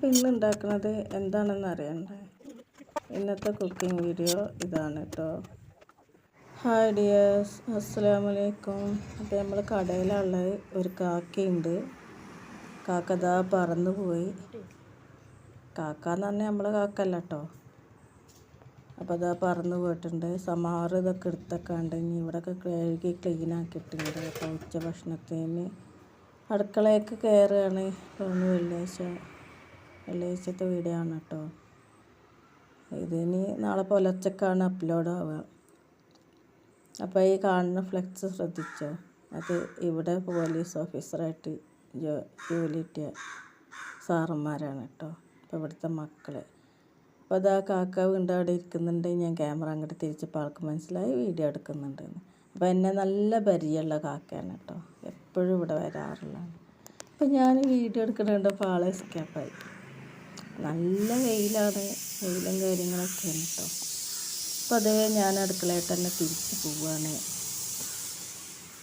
അപ്പോൾ ഇന്ന് ഉണ്ടാക്കുന്നത് എന്താണെന്ന് അറിയണ്ടേ? ഇന്നത്തെ കുക്കിംഗ് വീഡിയോ ഇതാണ് കേട്ടോ ഹായ് ഡിയേഴ്സ് അസ്സലാമു അലൈക്കും. അപ്പോൾ നമ്മൾ കടയിലുള്ള ഒരു കാക്കയുണ്ട്. കാക്ക ദാ പറന്നു പോയി. കാക്ക എന്ന് പറഞ്ഞാൽ നമ്മളെ കാക്കല്ല കേട്ടോ അപ്പോൾ അതാ പറന്ന് പോയിട്ടുണ്ട്. സമാറ് ഇതൊക്കെ എടുത്തൊക്കെ ഉണ്ട് ഇനി ഇവിടെയൊക്കെ കഴുകി ക്ലീൻ ആക്കിയിട്ടുണ്ട്. അപ്പോൾ ഉച്ച ഭക്ഷണത്തിന് അടുക്കളയൊക്കെ കയറുകയാണ് ഒന്ന് വെള്ളിയാഴ്ച വെള്ളിയാഴ്ചത്തെ വീഡിയോ ആണ് കേട്ടോ ഇതിനി നാളെ പുലർച്ചക്കാണ് അപ്ലോഡ് ആവുക. അപ്പോൾ ഈ കാണുന്ന ഫ്ലെക്സ് ശ്രദ്ധിച്ചോ? അത് ഇവിടെ പോലീസ് ഓഫീസറായിട്ട് ജോ ജോലി കിട്ടിയ സാറന്മാരാണ് കേട്ടോ അപ്പോൾ ഇവിടുത്തെ മക്കൾ അപ്പോൾ അതാ കാക്ക വീണ്ടും അവിടെ ഇരിക്കുന്നുണ്ട്. ഞാൻ ക്യാമറ അങ്ങോട്ട് തിരിച്ചപ്പോൾ ആൾക്ക് മനസ്സിലായി വീഡിയോ എടുക്കുന്നുണ്ടെന്ന്. അപ്പോൾ എന്നെ നല്ല പരിചയമുള്ള കാക്കയാണ് കേട്ടോ എപ്പോഴും ഇവിടെ വരാറുള്ളതാണ്. അപ്പോൾ ഞാൻ വീഡിയോ എടുക്കണുണ്ടപ്പോൾ ആളെ എസ്കേപ്പായി നല്ല വെയിലാണ്. വെയിലും കാര്യങ്ങളൊക്കെയാണ് കേട്ടോ അപ്പോൾ അതേ ഞാൻ അടുക്കളയിൽ തന്നെ തിരിച്ച് പോവുകയാണ്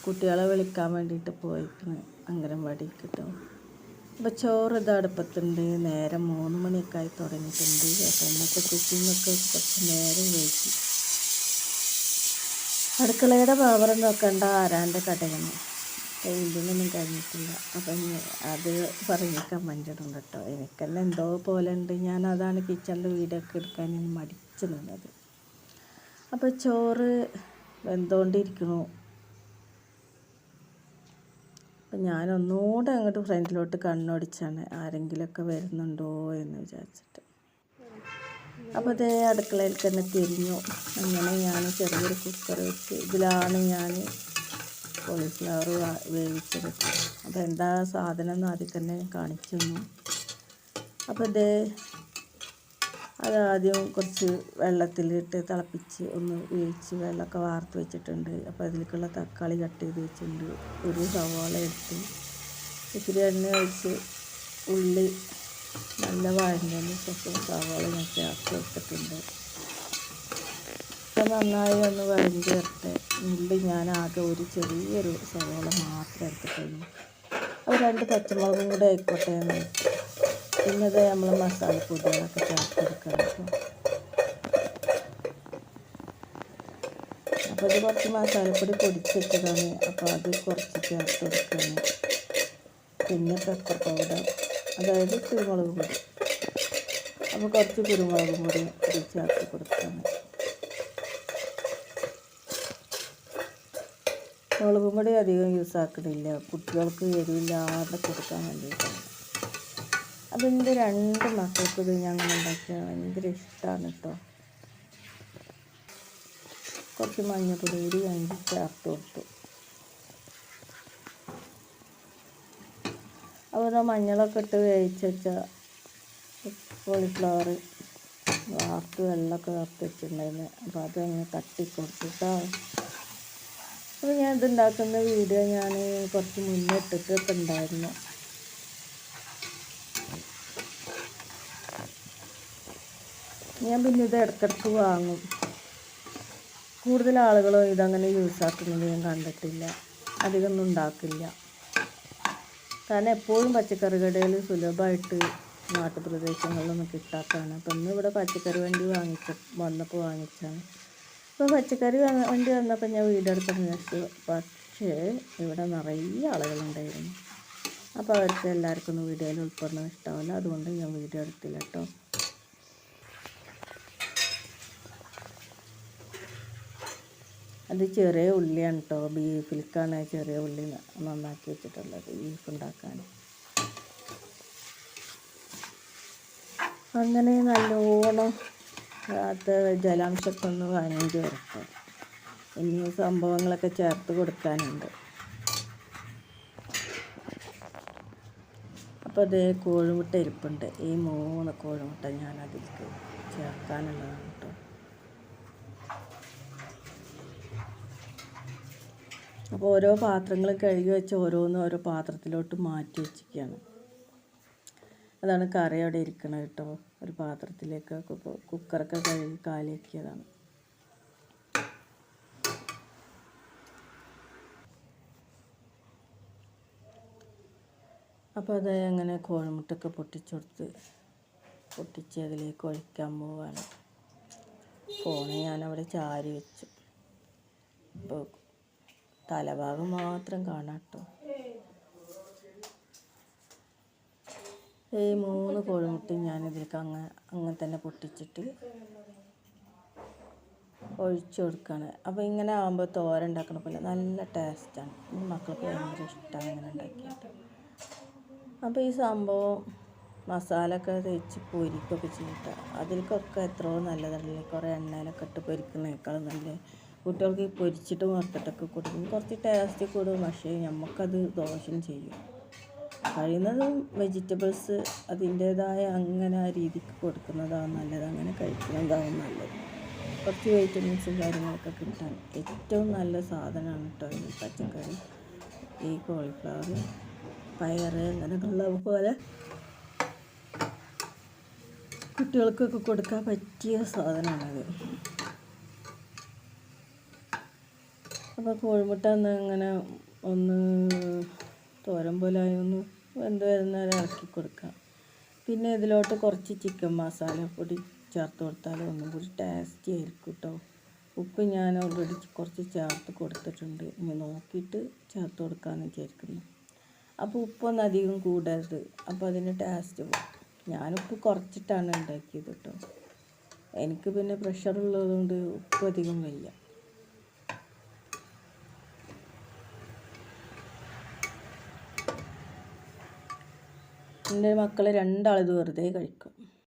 കുട്ടികളെ വിളിക്കാൻ വേണ്ടിയിട്ട് പോയിക്കണ് അംഗനവാടിക്ക് കേട്ടോ അപ്പോൾ ചോറ് ഇത് അടുപ്പത്തുണ്ട്. നേരം മൂന്ന് മണിയൊക്കെ ആയി തുടങ്ങിയിട്ടുണ്ട്. അപ്പം ഇന്നത്തെ കുക്കിങ്ങൊക്കെ കുറച്ച് നേരം വൈകി. അടുക്കളയുടെ പാവറൊന്നും നോക്കണ്ട. ആരാന്റെ കടയാണ്. പെയിന്റിങ്ങൊന്നും കഴിഞ്ഞിട്ടില്ല. അപ്പം അത് പറഞ്ഞേക്കാൻ വേണ്ടിയിട്ടുണ്ട് കേട്ടോ എനിക്കെല്ലാം എന്തോ പോലെ ഉണ്ട്. ഞാൻ അതാണ് കിച്ചണിന്റെ വീടൊക്കെ എടുക്കാൻ ഞാൻ മടിച്ചു നിന്നത് അപ്പോൾ ചോറ് വെന്തുകൊണ്ടിരിക്കണു അപ്പം ഞാൻ ഒന്നുകൂടെ അങ്ങോട്ട് ഫ്രണ്ടിലോട്ട് കണ്ണോടിച്ചാണ് ആരെങ്കിലുമൊക്കെ വരുന്നുണ്ടോ എന്ന് വിചാരിച്ചിട്ട്. അപ്പോൾ അതേ അടുക്കളയിൽ തന്നെ തിരിഞ്ഞു. അങ്ങനെ ഞാൻ ചെറിയൊരു കുക്കർ വെച്ച് ഇതിലാണ് ഞാൻ കോളിഫ്ലവർ വേവിച്ചത് അപ്പോൾ എന്താ സാധനം എന്ന് ആദ്യം തന്നെ കാണിച്ചു തന്നു. അപ്പോൾ അത് ആദ്യം കുറച്ച് വെള്ളത്തിലിട്ട് തിളപ്പിച്ച് ഒന്ന് വേവിച്ച് വെള്ളമൊക്കെ വാർത്ത് വെച്ചിട്ടുണ്ട്. അപ്പോൾ അതിലേക്കുള്ള തക്കാളി കട്ട് ചെയ്ത് വെച്ചിട്ടുണ്ട്. ഒരു സവാള എടുത്ത് ഇത്തിരി എണ്ണ ഒഴിച്ച് ഉള്ളി നല്ല വഴഞ്ഞതിന് ശേഷം സവാള ഞാൻ ചേർത്ത് വെച്ചിട്ടുണ്ട് നന്നായി ഒന്ന് വഴഞ്ഞ് ചേർത്ത് ഉള്ളി ഞാൻ ആകെ ഒരു ചെറിയൊരു സവോള മാത്രം എടുത്തിട്ടുള്ളൂ. അപ്പോൾ രണ്ട് പച്ചമുളകും കൂടെ ആയിക്കോട്ടെ എന്ന് പിന്നെ അത് നമ്മൾ മസാല പൊടികളൊക്കെ കൊടുക്കണം കേട്ടോ. അപ്പോൾ ഇത് കുറച്ച് മസാലപ്പൊടി പൊടിച്ചിട്ടതാണ്. അപ്പോൾ അത് കുറച്ച് ചേർത്ത് കൊടുക്കണം പിന്നെ പെപ്പർ പൗഡർ അതായത് കുരുമുളക് പൊടി. അപ്പോൾ കുറച്ച് കുരുമുളക് പൊടി ചേർത്ത് കൊടുക്കണം. മുളക് പൊടി അധികം യൂസ് ആക്കണില്ല കുട്ടികൾക്ക് എരിവില്ലാതെ കൊടുക്കാൻ വേണ്ടിയിട്ടാണ്. അതെന്റെ രണ്ട് മക്കൾക്ക് ഇത് ഞങ്ങൾ ഉണ്ടാക്കിയത് ഭയങ്കര ഇഷ്ടമാണ് കേട്ടോ കുറച്ച് മഞ്ഞപ്പൊടി കൂടി അഞ്ച് ചേർത്ത് കൊടുത്തു. അപ്പോൾ മഞ്ഞളൊക്കെ ഇട്ട് വേവിച്ച് വെച്ച കോളിഫ്ലവർ വാർത്ത് വെള്ളമൊക്കെ വാർത്ത് വെച്ചിട്ടുണ്ടായിരുന്നു. അപ്പോൾ അതങ്ങനെ തട്ടി അപ്പോൾ ഞാൻ ഇതുണ്ടാക്കുന്ന വീഡിയോ ഞാൻ കുറച്ച് മുന്നേ ഇട്ടിട്ടൊക്കെ ഉണ്ടായിരുന്നു. ഞാൻ പിന്നെ ഇത് ഇടയ്ക്കിടയ്ക്ക് വാങ്ങും. കൂടുതൽ ആളുകളും ഇതങ്ങനെ യൂസാക്കുന്നത് ഞാൻ കണ്ടിട്ടില്ല. അധികമൊന്നും ഉണ്ടാക്കില്ല. കാരണം എപ്പോഴും പച്ചക്കറി കടയിൽ സുലഭമായിട്ട് നാട്ടുപ്രദേശങ്ങളിലൊന്നും കിട്ടാത്തതാണ്. അപ്പം ഇന്ന് ഇവിടെ പച്ചക്കറി വണ്ടി വാങ്ങിച്ച വന്നപ്പോൾ വാങ്ങിച്ചാണ് അപ്പോൾ പച്ചക്കറി വണ്ടി വന്നപ്പോൾ ഞാൻ വീടെടുത്ത് വിചാരിച്ചു പക്ഷേ ഇവിടെ നിറയെ ആളുകളുണ്ടായിരുന്നു. അപ്പോൾ അവർക്ക് എല്ലാവർക്കും ഒന്നും വീഡിയോയിൽ ഉൾപ്പെടുന്നത് ഇഷ്ടമല്ല. അതുകൊണ്ട് ഞാൻ വീഡിയോ എടുത്തില്ല കേട്ടോ. അത് ചെറിയ ഉള്ളിയാണ് കേട്ടോ. ബീഫിലേക്കാണ് ചെറിയ ഉള്ളി നന്നാക്കി വെച്ചിട്ടുള്ളത് ബീഫ് ഉണ്ടാക്കാൻ. അങ്ങനെ നല്ലോണം അത് ജലാംശമൊക്കെ ഒന്ന് വഴഞ്ഞ് വരട്ടെ ഇനി സംഭവങ്ങളൊക്കെ ചേർത്ത് കൊടുക്കാനുണ്ട്. അപ്പോൾ അതേ കോഴിമുട്ട ഇരിപ്പുണ്ട്. ഈ മൂന്ന് കോഴിമുട്ട ഞാൻ അതിലേക്ക് ചേർക്കാനുള്ളതാണ് കേട്ടോ അപ്പോൾ ഓരോ പാത്രങ്ങൾ കഴുകി വെച്ച് ഓരോന്നും ഓരോ പാത്രത്തിലോട്ട് മാറ്റി വെച്ചിരിക്കുകയാണ്. അതാണ് കറി അവിടെ ഇരിക്കണത് കേട്ടോ ഒരു പാത്രത്തിലേക്ക് കുക്കറൊക്കെ കഴുകി കാലിയാക്കിയതാണ്. അപ്പോൾ അത് അങ്ങനെ കോഴിമുട്ടൊക്കെ പൊട്ടിച്ചെടുത്ത് പൊട്ടിച്ച് അതിലേക്ക് ഒഴിക്കാൻ പോവാണ്. ഫോണ് ഞാനവിടെ ചാരി വെച്ചു ഇപ്പോൾ തലഭാഗം മാത്രം കാണാട്ടോ ഈ മൂന്ന് കോഴിമുട്ടയും ഞാൻ ഇതിലേക്ക് അങ്ങനെ തന്നെ പൊട്ടിച്ചിട്ട് ഒഴിച്ചു കൊടുക്കുകയാണ്. അപ്പോൾ ഇങ്ങനെ ആകുമ്പോൾ തോര ഉണ്ടാക്കണ പോലെ നല്ല ടേസ്റ്റാണ്. എന്റെ മക്കൾക്ക് ഭയങ്കര ഇഷ്ടമാണ് ഇങ്ങനെ ഉണ്ടാക്കിയിട്ട്. അപ്പോൾ ഈ സംഭവം മസാല ഒക്കെ തേച്ച് പൊരിക്കൊക്കെ ചെയ്തിട്ട് അതിലേക്കൊക്കെ എത്രയോ നല്ലതല്ലേ? കുറേ എണ്ണയിലൊക്കെ ഇട്ട് പൊരിക്കുന്നതിനേക്കാളും നല്ല കുട്ടികൾക്ക് പൊരിച്ചിട്ട് വറുത്തിട്ടൊക്കെ കൊടുക്കും. കുറച്ച് ടേസ്റ്റ് കൂടും. പക്ഷേ നമുക്കത് ദോഷം ചെയ്യും. കഴിയുന്നതും വെജിറ്റബിൾസ് അതിന്റേതായ അങ്ങനെ ആ രീതിക്ക് കൊടുക്കുന്നതാണ് നല്ലത്. അങ്ങനെ കഴിക്കുന്നതാണ് നല്ലത്. കുറച്ച് വൈറ്റമിൻസും കാര്യങ്ങളൊക്കെ കിട്ടാൻ ഏറ്റവും നല്ല സാധനമാണ് കേട്ടോ ഈ പച്ചക്കറി. ഈ കോളിഫ്ലവർ പയർ അങ്ങനെയൊക്കെയുള്ള പോലെ കുട്ടികൾക്കൊക്കെ കൊടുക്കാൻ പറ്റിയ സാധനമാണത്. അപ്പോൾ കോഴിമുട്ട അങ്ങനെ ഒന്ന് തോരൻ പോലെ ആയൊന്ന് വെന്ത് വരുന്നവരെ ഇറക്കി കൊടുക്കാം. പിന്നെ ഇതിലോട്ട് കുറച്ച് ചിക്കൻ മസാല പൊടി ചേർത്ത് കൊടുത്താൽ ഒന്നും കൂടി ടേസ്റ്റി ആയിരിക്കും കേട്ടോ ഉപ്പ് ഞാൻ ഓൾറെഡി കുറച്ച് ചേർത്ത് കൊടുത്തിട്ടുണ്ട്. ഇനി നോക്കിയിട്ട് ചേർത്ത് കൊടുക്കാമെന്ന് വിചാരിക്കുന്നു. അപ്പോൾ ഉപ്പൊന്നും അധികം കൂടരുത്. അപ്പോൾ അതിന് ടേസ്റ്റ് പോകും ഞാനുപ്പ് കുറച്ചിട്ടാണ് ഉണ്ടാക്കിയത് കേട്ടോ എനിക്ക് പിന്നെ പ്രഷറുള്ളതുകൊണ്ട് ഉപ്പ് അധികം വയ്യ. എന്റെ മക്കൾ രണ്ടാളിത് വെറുതെ കഴിക്കും.